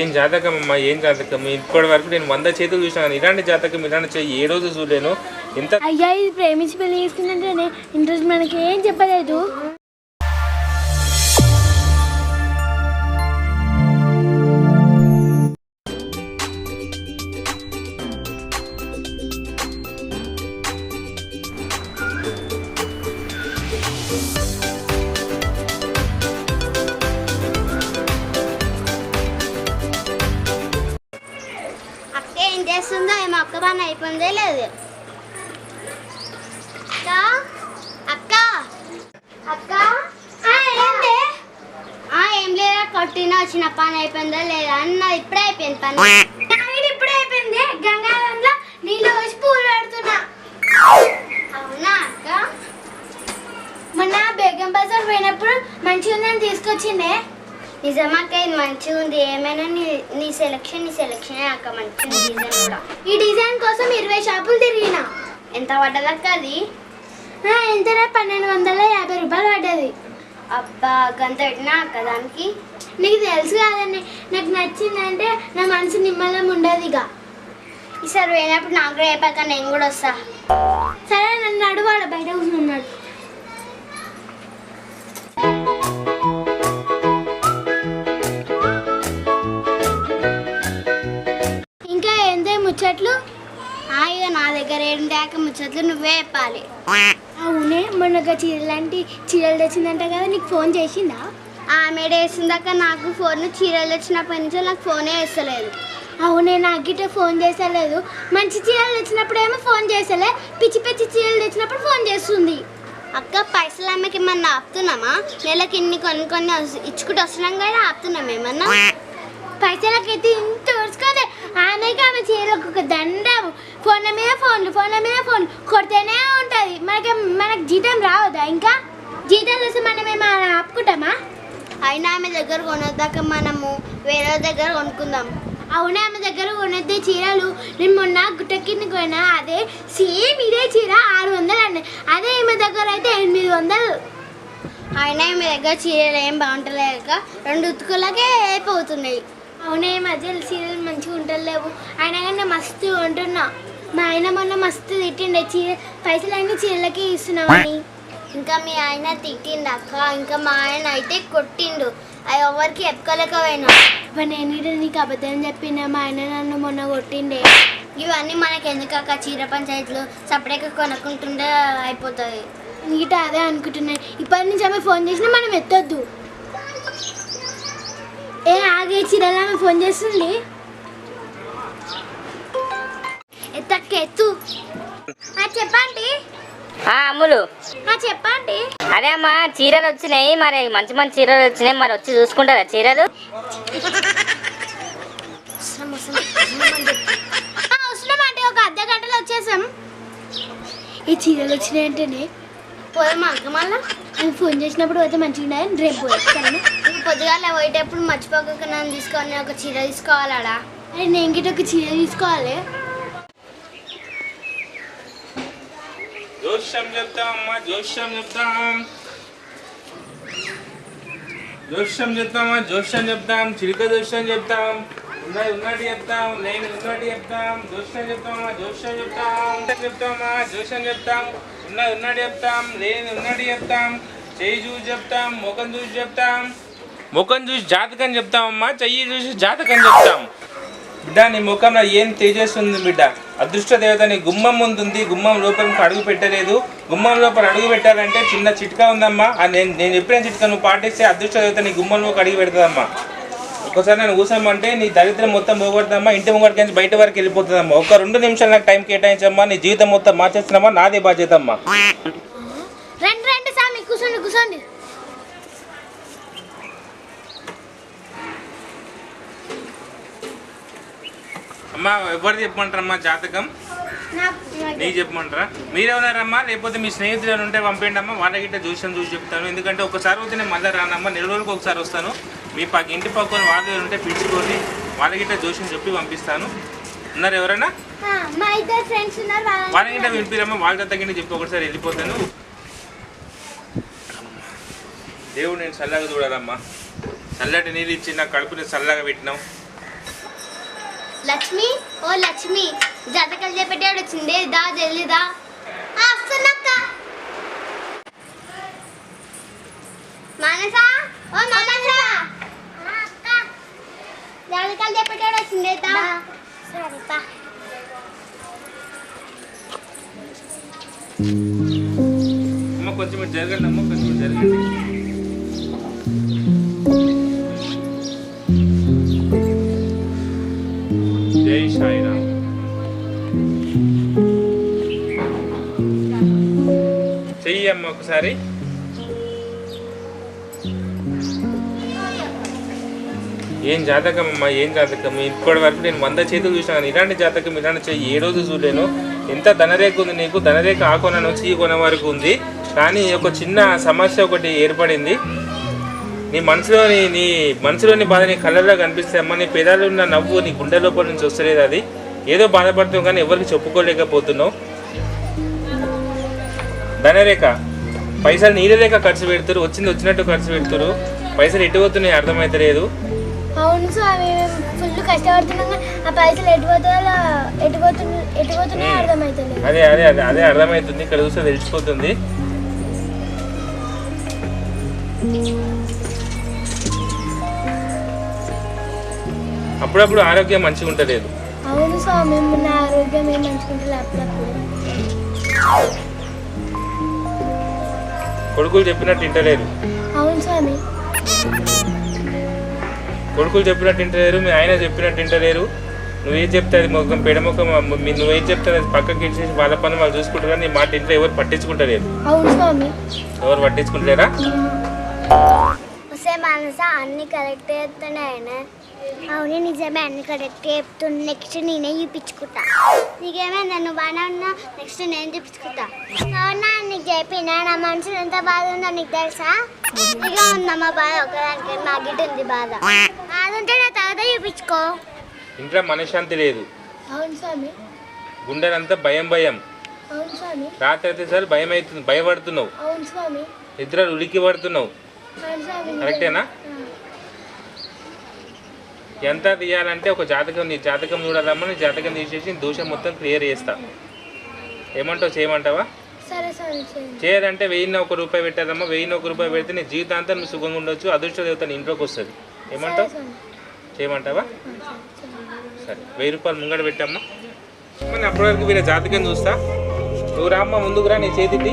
ఏం జాతకం అమ్మా ఏం జాతకం ఇప్పటి వరకు నేను వంద చేతులు చూసినాను ఇలాంటి జాతకం ఇలాంటి చేయి ఏ రోజు చూడలేను. ఎంత అయ్యా ఇది ప్రేమించి పెళ్ళి చేసుకుందంటేనే ఇంట్రెస్ట్ మనకి. ఏం చెప్పలేదు. అక్క పని అయిపోయిందే లేదు. అక్క? అక్క? అక్క? ఆ, ఏం లేదా కొట్టిన వచ్చిన పని అయిపోయిందో లేదా అన్న ఇప్పుడే అయిపోయింది పని. ఇప్పుడే అయిపోయింది. గంగాధంలో నీళ్ళు వచ్చి పూలు పెడుతున్నా. అవునా అక్క? మొన్న బేగం బజార్ పోయినప్పుడు మంచిగా ఉందని తీసుకొచ్చిండే. నిజమక్క ఇది మంచిగా ఉంది. ఏమైనా నీ నీ సెలక్షన్ నీ సెలక్షనే అక్క మంచి డిజైన్ కూడా. ఈ డిజైన్ కోసం ఇరవై షాపులు తిరిగిన. ఎంత పడ్డదక్క అది? ఆ, ఎంతరా పన్నెండు వందల యాభై రూపాయలు పడ్డది. అబ్బా గంత పెట్టినా అక్క దానికి? నీకు తెలుసు కాదండి నాకు నచ్చిందంటే నా మనసు నిమ్మలం ఉండదు ఇక. ఈసారి పోయినప్పుడు నాకు కూడా నేను కూడా వస్తా. సరే నన్ను నడువాడు బయట కూర్చున్నాడు. ఏంటాక ముచ్చట్లు నువ్వే చెప్పాలి. అవునే మొన్న ఒక చీర లాంటి చీరలు తెచ్చిందంట కదా నీకు ఫోన్ చేసిందా? ఆమె వేసిందాక నాకు ఫోన్ చీరలు వచ్చినప్పటి నుంచి నాకు ఫోనే వేస్తలేదు అవునే నాకు గిట్ట ఫోన్ చేసలేదు మంచి చీరలు తెచ్చినప్పుడు ఏమో ఫోన్ చేసలే పిచ్చి పిచ్చి చీరలు తెచ్చినప్పుడు ఫోన్ చేస్తుంది. అక్క పైసలు ఆమెకి ఏమన్నా ఆపుతున్నామా? నెలకి ఇన్ని కొన్ని కొన్ని ఇచ్చుకుంటూ వస్తున్నాం కదా ఆపుతున్నాం ఏమన్నా? పైసలకైతే ఇంత ఉడుచుకోదే ఆమెకి ఆమె చీరలకు ఒక దండం ఫోన్ల మీద ఫోన్లు ఫోన్ల మీద ఫోన్లు. కొడితేనే ఉంటుంది. మనకి మనకి జీతం రావద్దా ఇంకా? జీతం వస్తే మనం ఏమైనా ఆపుకుంటామా? అయినా ఆమె దగ్గర కొనొద్దాక మనము వేరే దగ్గర కొనుక్కుందాం. అవునే? ఆమె దగ్గర కొనద్దే చీరలు. నేను మొన్న గుట్ట కింద కొన్నా అదే సేమ్ ఇదే చీర ఆరు వందలు అన్న. అదే ఈమె దగ్గర అయితే ఎనిమిది వందలు. అయినా ఆమె దగ్గర చీరలు ఏం బాగుంటలేక రెండు ఉతుకులకే అయిపోతున్నాయి. అవునే ఈ మధ్య చీరలు మంచిగా ఉంటలేవు అయినా కానీ మస్తు ఉంటున్నా మా ఆయన మొన్న మస్తు తిట్టిండే చీర పైసలు అన్ని చీరలకి ఇస్తున్నామని. ఇంకా మీ ఆయన తిట్టిండు అక్క. ఇంకా మా ఆయన అయితే కొట్టిండు. అవి ఎవరికి చెప్పుకోలేకపోయినా. మరి నేను నీకు అబద్ధం చెప్పిన మా ఆయన నన్ను మొన్న కొట్టిండే. ఇవన్నీ మనకి ఎందుకు అక్క? చీర పంచాయతీలు సపరేట్గా కొనుక్కుంటుంటే అయిపోతుంది నీట అదే అనుకుంటున్నాను ఇప్పటి నుంచి ఆమె ఫోన్ చేసినా మనం ఎత్తొద్దు. ఏ ఆగే చీరలు ఫోన్ చేస్తుంది? ఎత్తక్క ఎత్తు. ఆ, చెప్పండి. అమ్ములు. చెప్పండి. అదే అమ్మా చీరలు వచ్చినాయి. మరి మంచి మంచి చీరలు వచ్చినాయి. మరి వచ్చి చూసుకుంటారా చీరలు? ఆ, వస్తున్నాం అంటే ఒక అర్ధ గంటలో వచ్చేసాం. ఈ చీరలు వచ్చినాయంటేనే పోదామా అక్క మళ్ళా ఫోన్ చేసినప్పుడు అయితే మంచిగా ఉన్నాయని రేపు ఇంక పొద్దుగాల పోయేటప్పుడు మర్చిపోక నన్ను తీసుకొని ఒక చీర తీసుకోవాలాడా? అరే నేను గిట్ట ఒక చీర తీసుకోవాలి. జోష్యం చెప్తాం అమ్మా జోష్యం చెప్తాం. జోష్యం చెప్తామా జోష్యం చెప్తాం. చిలుక జోష్యం చెప్తాం. ఉన్నది ఉన్నట్టు చెప్తాం నేను ఉన్నట్టు చెప్తాం. జోష్యం చెప్తామా జోష్యం చెప్తాం. చెప్తామా జోష్యం చెప్తాం. ఉన్నది ఉన్నట్టు చెప్తాం లేని ఉన్నట్టు చెప్తాం. చేయి చూసి చెప్తాం ముఖం చూసి చెప్తాం. ముఖం చూసి జాతకం చెప్తామమ్మా చెయ్యి చూసి జాతకం చెప్తాం. బిడ్డ నీ ముఖంలో ఏం తేజస్సు బిడ్డ? అదృష్ట దేవత నీ గుమ్మం ముందుంది గుమ్మం లోపలికి అడుగు పెట్టలేదు. గుమ్మం లోపల అడుగు పెట్టాలంటే చిన్న చిట్కా ఉందమ్మా. ఆ నేను నేను చెప్పిన చిట్కా నువ్వు పాటిస్తే అదృష్ట దేవత నీ గుమ్మంలోకి అడుగు పెడుతుందమ్మా. ఒకసారి నేను కూసామంటే నీ దరిద్రం మొత్తం పోగొడుతుందమ్మా. ఇంటి ముంగడికి నుంచి బయట వరకు వెళ్ళిపోతుందమ్మా. ఒక రెండు నిమిషాలు నాకు టైం కేటాయించమ్మా. నీ జీవితం మొత్తం మార్చేస్తున్నామా నాదే బాధ్యత అమ్మా. రండి రండి సామి కూర్చోండి కూర్చోండి అమ్మా ఎవరు చెప్పమంటారమ్మా జాతకం? నీకు చెప్పమంటారా? మీరెవరారమ్మా లేకపోతే మీ స్నేహితులు ఎవరైనా ఉంటే పంపండి అమ్మా వాళ్ళ గిట్ట చూసాం చూసి చెప్తాను. ఎందుకంటే ఒకసారి వస్తే నేను మళ్ళీ రానమ్మా. నెల రోజులకు ఒకసారి వస్తాను. మీ పక్క ఇంటి పక్కన వాళ్ళు ఉంటే పిలుచుకొని వాళ్ళ గిట్ట జోషం చెప్పి పంపిస్తాను. ఉన్నారు ఎవరైనా వాళ్ళ గిట్ట వినిపిరమ్మా. వాళ్ళ తగ్గిన చెప్పి ఒకసారి వెళ్ళిపోతాను. దేవుడు నేను చల్లగా చూడాలమ్మా. చల్లటి నీళ్ళు ఇచ్చి నా కడుపుని చల్లగా పెట్టినావు. లక్ష్మి ఓ లక్ష్మి జాతకాలు చెప్పేటాడు వచ్చింది దా జల్దిదా వస్తున్నక్క. మనసా? ఓ మనసా. జాతకాలు చెప్పేటాడు వచ్చింది దా సరేపా. అమ్మ కొంచెం జరగండి అమ్మ కొంచెం జరగండి. ఒకసారి ఏం జాతకం అమ్మా ఏం జాతకం? ఇప్పటి వరకు నేను వంద చేతులు చూసినా కానీ ఇలాంటి జాతకం ఇలాంటి చెయ్యి ఏ రోజు చూడలేను. ఎంత ధనరేఖ ఉంది నీకు? ధనరేఖ ఆ కొన నుంచి ఈ కొన వరకు ఉంది. కానీ ఒక చిన్న సమస్య ఒకటి ఏర్పడింది. నీ మనసులోని నీ మనసులోని బాధ నీ కళ్ళల్లో కనిపిస్తే అమ్మ నీ పెదాలు ఉన్న నవ్వు నీ గుండె లోపల నుంచి వస్తలేదు అది. ఏదో బాధపడుతున్నావు కానీ ఎవరికి చెప్పుకోలేకపోతున్నావు. ధనరేఖ పైసలు నీళ్ళ లేక ఖర్చు పెడతారు వచ్చింది వచ్చినట్టు ఖర్చు పెడతారు. పైసలు ఎటు పోతున్నాయి అర్థమైతలేదు అవును మేము ఫుల్ కష్టపడుతున్నాం ఆ పైసలు ఎటు పోతుందో ఎటు పోతున్నా ఎటు పోతున్నాయో అర్థమవుతలేదు అదే అదే అదే అదే అర్థమవుతుంది ఇక్కడ చూస్తే తెలిసిపోతుంది. అప్పుడప్పుడు ఆరోగ్యం మంచిగా ఉంటలేదు. అవును స్వామి నా ఆరోగ్యం ఏం మంచుకుంటుంది అప్పుడప్పుడు. కొడుకులు చెప్పినట్టు వింటలేరు అవును స్వామి. కొడుకులు చెప్పినట్టు వింటలేరు మీ ఆయన చెప్పినట్టు వింటలేరు. నువ్వేం చెప్తే అది ముఖం పెడముఖం మీ- నువ్వేం చెప్తే అది పక్కకి ఇచ్చేసి వాళ్ళ పని వాళ్ళు చూసుకుంటారు నీ మాట ఇంట్లో ఎవరు పట్టించుకుంటలేరు. ఎవరు పట్టించుకుంటలేరా? అన్ని కరెక్ట్ చెప్తున్నాయన అవును నిజమే. అన్ని కరెక్ట్ చెప్తున్నా నెక్స్ట్ నేనే చూపించుకుంటా. నీకేమైందా నువ్వు బాగానే ఉన్నా? నెక్స్ట్ నేను చూపించుకుంటా. అవునా? నీకు చెప్పినా? నా మనసులో ఎంత బాధ ఉందో నీకు తెలుసా? ఇక ఉందా మా బాధ ఒకదానికి మా గిట్ ఉంది బాధ. అదుంటే నా తర్వాత చూపించుకో. ఇంట్లో మనశ్శాంతి లేదు. అవును స్వామి. గుండెలంతా భయం భయం. అవును స్వామి. రాత్రి అయితే సార్ భయం అవుతుంది భయపడుతున్నావు. అవును స్వామి. నిద్రలు ఉలికి పడుతున్నావు కరెక్టేనా ఎంత తీయాలంటే ఒక జాతకం నీ జాతకం చూడాలమ్మా నీ జాతకం తీసేసి దోషం మొత్తం క్లియర్ చేస్తా. ఏమంటావు చేయమంటావా? చేయాలంటే వెయ్యిన్న ఒక రూపాయి పెట్టాదమ్మా వెయ్యిన్న ఒక రూపాయి పెడితే నీ జీవితాంతం నువ్వు సుఖంగా ఉండొచ్చు అదృష్ట దేవత నీ ఇంట్లోకి వస్తుంది. ఏమంటావు? చేయమంటావా? సరే. వెయ్యి రూపాయలు ముంగడ పెట్టమ్మా. అప్పటి వరకు వీళ్ళ జాతకం చూస్తా. నువ్వు రామ్మ ముందుకు రా నీ చేతికి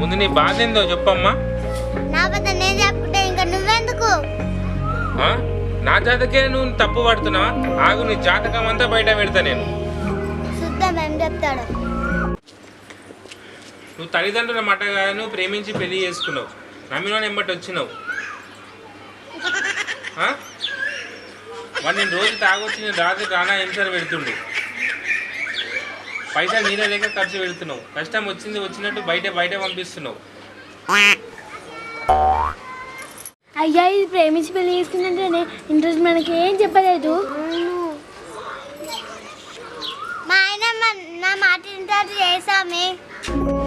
ముందు నీ బాధ ఏందో చెప్పమ్మా. నా నువ్వెందుకు ఆ? నా జాతకే నువ్వు తప్పు పడుతున్నావా? ఆగు నీ జాతకం అంతా బయట పెడతా నేను. చూద్దాం ఏం చెప్తాడు? నువ్వు తల్లిదండ్రుల మాట కాదు ప్రేమించి పెళ్ళి చేసుకున్నావు. నమ్మిన ఎంబటి వచ్చినావు? వాడు నేను రోజు తాగొచ్చి నేను రాత్రి రానా హింసలు పెడుతుండు? పైసలు నీళ్ళ లేక ఖర్చు పెడుతున్నావు. కష్టం వచ్చింది వచ్చినట్టు బయట బయట పంపిస్తున్నావు. అయ్యా ఇది ప్రేమించి పెళ్ళి చేసుకుందంటేనే ఇంట్రెస్ట్ మనకి ఏం చెప్పలేదు. మా ఆయన నా మాట వింటారు చేసామే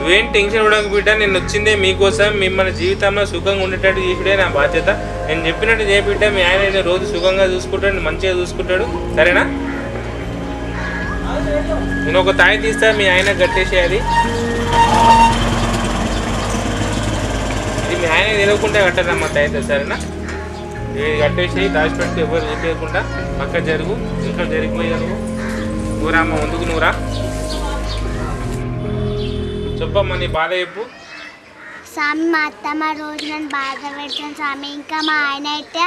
నువ్వేం టెన్షన్ పడక బిడ్డ నేను వచ్చిందే మీకోసం మిమ్మల్ని జీవితంలో సుఖంగా ఉండేటట్టు చేసుడే నా బాధ్యత. నేను చెప్పినట్టు చేపిడ్డ మీ ఆయన నిన్ను రోజు సుఖంగా చూసుకుంటాడు మంచిగా చూసుకుంటాడు. సరేనా? నేను ఒక తాయి తీస్తా మీ ఆయన కట్టేసేయాలి మీ ఆయన తెలియకుండా కట్టాలమ్మా తాయితే సరేనా? ఇది కట్టేసి దాచిపెట్టి ఎవరు చూపించకుండా పక్క జరుగు ఇంకా జరిగిపోయి జరుగు నువ్వురా అమ్మ ముందుకు నువ్వురా చెప్పమ్మా నీ బాధ చెప్పు. స్వామి మా అత్తమ్మ రోజు నన్ను బాధ పెడతాను స్వామి. ఇంకా మా ఆయన అయితే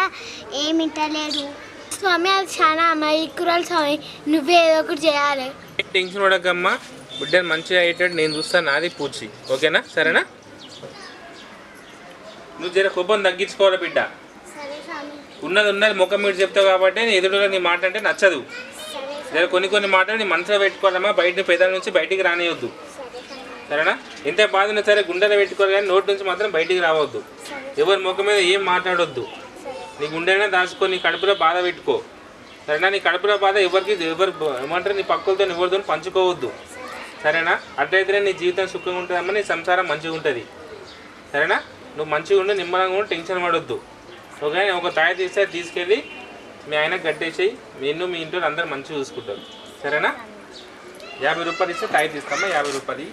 ఏమి వింటలేరు స్వామి అది చాలా అమాయకురాలు స్వామి. నువ్వే ఏదో ఒకటి చేయాలి. టెన్షన్ పడకమ్మా. బిడ్డను మంచిగా అయ్యేటట్టు నేను చూస్తాను నాది పూడ్చి ఓకేనా? సరేనా? నువ్వు జర కోపం తగ్గించుకోవాలి బిడ్డ. ఉన్నది ఉన్నది ముఖం మీద చెప్తావు కాబట్టి నీ ఎదురులో నీ మాట అంటే నచ్చదు. జర కొన్ని కొన్ని మాటలు నీ మనసులో పెట్టుకోవాలమ్మా బయట పెదాల నుంచి బయటికి రానియొద్దు. సరేనా? ఎంత బాధ ఉన్నా సరే గుండెలో పెట్టుకోవాలి కానీ నోటి నుంచి మాత్రం బయటికి రావద్దు. ఎవరి ముఖం మీద ఏం మాట్లాడొద్దు. నీ గుండెనే దాచుకో నీ కడుపులో బాధ పెట్టుకో. సరేనా? నీ కడుపులో బాధ ఎవరికి ఎవరు ఏమంటారు? నీ పక్కలతో ఎవరితో పంచుకోవద్దు. సరేనా? అట్లయితేనే నీ జీవితం సుఖంగా ఉంటుందమ్మా నీ సంసారం మంచిగా ఉంటుంది. సరేనా? నువ్వు మంచిగా ఉండి నిమ్మలంగా ఉండి టెన్షన్ పడొద్దు. ఓకే ఒక తాయి తీస్తే తీసుకెళ్ళి మీ ఆయన కట్టేసేయి. నిన్ను మీ ఇంట్లో అందరు మంచిగా చూసుకుంటారు. సరేనా? యాభై రూపాయలు ఇస్తే తాయి తీస్తామా? యాభై రూపాయలు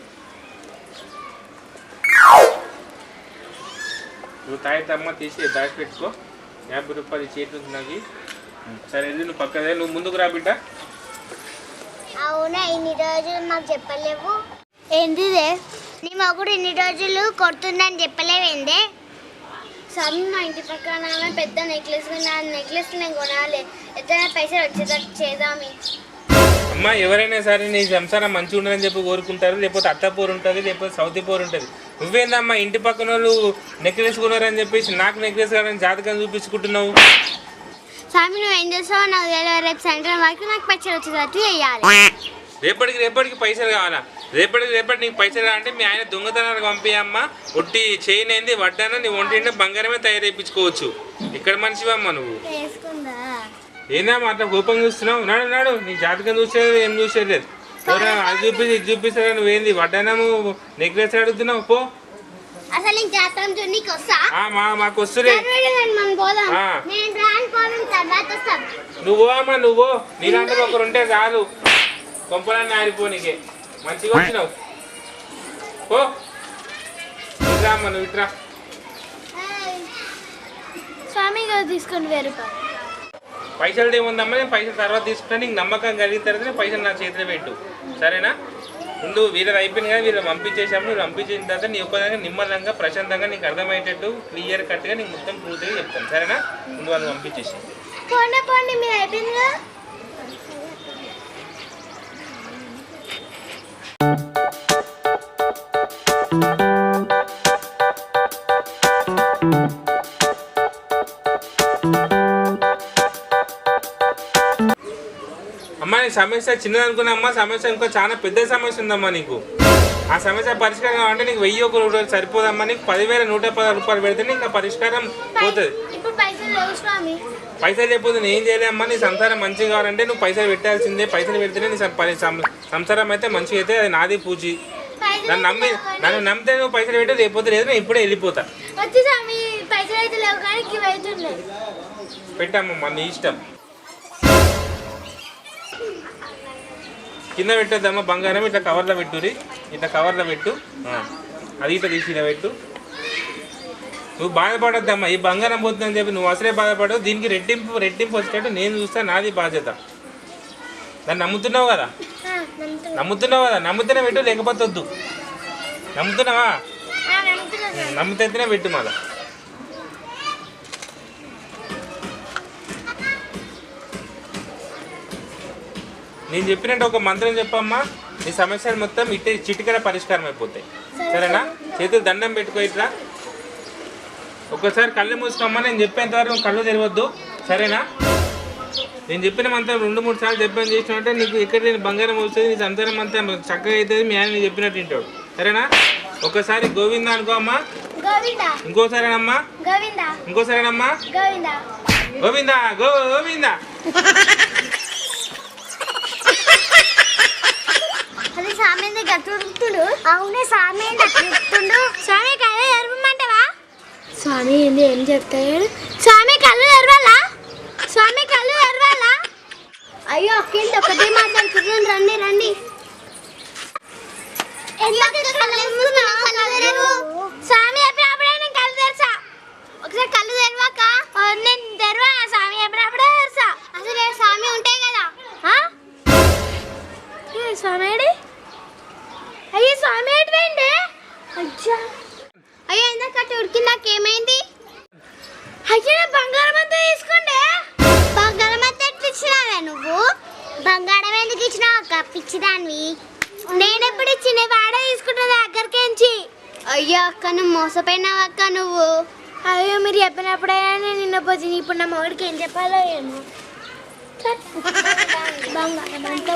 నువ్వు తాయి తమ్మ తీసి దాచి పెట్టుకో. యాభై రూపాయలు చేతి నాకు సరే వెళ్ళి నువ్వు పక్కదే. నువ్వు ముందుకు రా బిడ్డ. అవునా ఇన్ని రోజులు మాకు చెప్పలేవు. ఏంటిదే నీ మగుడు ఇన్ని రోజులు కొడుతుందని చెప్పలేవేందే? సమ్ మా ఇంటి పక్కన ఆమె పెద్ద నెక్లెస్ నా నెక్లెస్ నేను కొనాలి. ఎట్లయినా పైసలు వచ్చేటట్టు చేద్దామి అమ్మ ఎవరైనా సరే నీ సంసారం మంచిగా ఉండాలని చెప్పి కోరుకుంటారు లేకపోతే అత్తపూరు ఉంటుంది లేకపోతే సౌతి పూరు ఉంటుంది. నువ్వేందమ్మా ఇంటి పక్కన వాళ్ళు నెక్లెస్ కొన్నారని చెప్పేసి నాకు నెక్లెస్ కాదని జాతకం చూపించుకుంటున్నావు? స్వామి నువ్వు ఏం చేస్తావో నాకు తెలియదు. రేపు సాయంత్రం వరకు నాకు పైసలు వచ్చేటట్టు చేయాలి. రేపటికి రేపటికి పైసలు కావాలా? రేపటికి రేపటి నీకు పైసలు కావాలంటే మీ ఆయన దొంగతనానికి పంపించమ్మా ఒట్టి చైన్ అయింది వడ్డాన నీ ఒంటి బంగారమే తయారైపించుకోవచ్చు ఇక్కడ మనిషివమ్మా నువ్వు? ఏందమ్మా అట్లా కోపం చూస్తున్నావు? నాడు నాడు నీ జాతకం చూసేది ఏం చూసేది? అది చూపిస్తే ఇది చూపిస్తారా నువ్వేంది వడ్డానము నెక్లెస్ అడుగుతున్నావు పో. అసలు జాతకం వస్తా? మా మాకు నువ్వు అమ్మా నువ్వు. నీలాంటి ఒకరు ఉంటే చాలు. కొంపలన్నీ ఆరిపోనీకే మంచిగా వచ్చినావు. ఓ ఇట్రా అమ్మ నువ్వు ఇట్రా. స్వామి గారు వెయ్యి రూపాయలు పైసలు ఏముందమ్మా? నేను పైసలు తర్వాత తీసుకుంటా నీకు నమ్మకం కలిగిన తర్వాత పైసలు నా చేతిలో పెట్టు. సరేనా? ముందు వీళ్ళది అయిపోయింది కదా వీళ్ళు పంపించేసాము వీళ్ళు పంపించేసిన తర్వాత నీ ఒక్కదానికి నిమ్మలంగా ప్రశాంతంగా నీకు అర్థమయ్యేటట్టు క్లియర్ కట్గా నీకు మొత్తం పూర్తిగా చెప్తాను. సరేనా? ముందు వాళ్ళు పంపించేసి. సమస్య చిన్నది అనుకున్నా అమ్మా సమస్య ఇంకో చాలా పెద్ద సమస్య ఉందమ్మా నీకు. ఆ సమస్య పరిష్కారం కావాలంటే నీకు వెయ్యి ఒక రూపాయలు సరిపోదమ్మా. నీకు పదివేల నూట పది రూపాయలు పెడితే నీకు పరిష్కారం పోతుంది. పైసలు చెప్పొద్దు నేను ఏం చేయలేమ్మా? నీ సంసారం మంచిగా కావాలంటే నువ్వు పైసలు పెట్టాల్సిందే. పైసలు పెడితేనే నీ సంసారం అయితే మంచిగా అయితే అది నాది పూచి. నన్ను నమ్మి నన్ను నమ్మితే నువ్వు పైసలు పెట్టే లేకపోతే లేదు నేను ఇప్పుడే వెళ్ళిపోతా. పెట్టమ్మా నీ ఇష్టం. కింద పెట్టొద్దమ్మా బంగారం ఇట్లా కవర్లో పెట్టురి ఇట్లా కవర్లో పెట్టు. ఆ. అది ఇట్లా తీసి ఇలా పెట్టు. నువ్వు బాధపడొద్దమ్మా ఈ బంగారం పోతుందని చెప్పి నువ్వు అసలే బాధపడవు దీనికి రెట్టింపు రెట్టింపు వచ్చేటట్టు నేను చూస్తా నాది బాధ్యత. దాన్ని నమ్ముతున్నావు కదా? ఆ, నమ్ముతున్నా. నమ్ముతున్నావు కదా? నమ్ముతూనే పెట్టు లేకపోతే వద్దు. నమ్ముతున్నావా. నమ్ముతేనే పెట్టు మళ్ళా. నేను చెప్పినట్టు ఒక మంత్రం చెప్పమ్మా. నీ సమస్యలు మొత్తం ఇట్టే చిటికల పరిష్కారం అయిపోతాయి. సరేనా? చేతులు దండం పెట్టుకో ఇట్లా. ఒక్కసారి కళ్ళు మూసుకోమ్మా నేను చెప్పేంత వరకు కళ్ళు తెరవద్దు. సరేనా? నేను చెప్పిన మంత్రం రెండు మూడు సార్లు చెప్పాను చేసినట్టే నీకు ఎక్కడ నేను బంగారం వస్తుంది నీ సంతానం అంతా చక్కగా అవుతుంది మీ ఆయన చెప్పినట్టు వింటాడు. సరేనా? ఒకసారి గోవింద అనుకో అమ్మా. ఇంకోసారేనమ్మా. గోవిందా. ఇంకోసారేనమ్మా. గోవిందా గోవింద. అది సామేంద్ర గట్టుడు అవునే సామేంద్ర గట్టుడు స్వామి కళ్ళు తెరవమంటావా? స్వామి ఏంది ఏం చెప్తాడు స్వామి కళ్ళు తెరవాలా? స్వామి కళ్ళు తెరవాలా? అయ్యో అక్కింటి ఒకటే మాట్లాడుతున్నాను. రండి రండి. స్వామి ఎప్పుడప్పుడే నేను కళ్ళు తెరచా ఒకసారి కళ్ళు తెరవాక? నేను తెరవా? స్వామి ఎప్పుడప్పుడే తెరచా అసలు స్వామి ఉంటాయి కదా? స్వామి? అయ్యో స్వామి ఏంటి అయ్యా. అయ్యో ఇందాక ఉడికి నాకేమైంది? అయ్యా బంగారం అంతా తీసుకోండి. బంగారం అంతా ఎట్లా ఇచ్చినావే నువ్వు? బంగారం ఎందుకు ఇచ్చినావు అక్క? పిచ్చిదానివి. నేను ఎప్పుడు ఇచ్చిన వాడే తీసుకుంటుంది అక్కడికించి అయ్యో అక్క నువ్వు మోసపోయినావు అక్క నువ్వు? అయ్యో మీరు చెప్పినప్పుడైనా నేను నిన్న పోతుంది ఇప్పుడు నా మొగుడికి ఏం చెప్పాలో ఏమో. బంగారం అంతా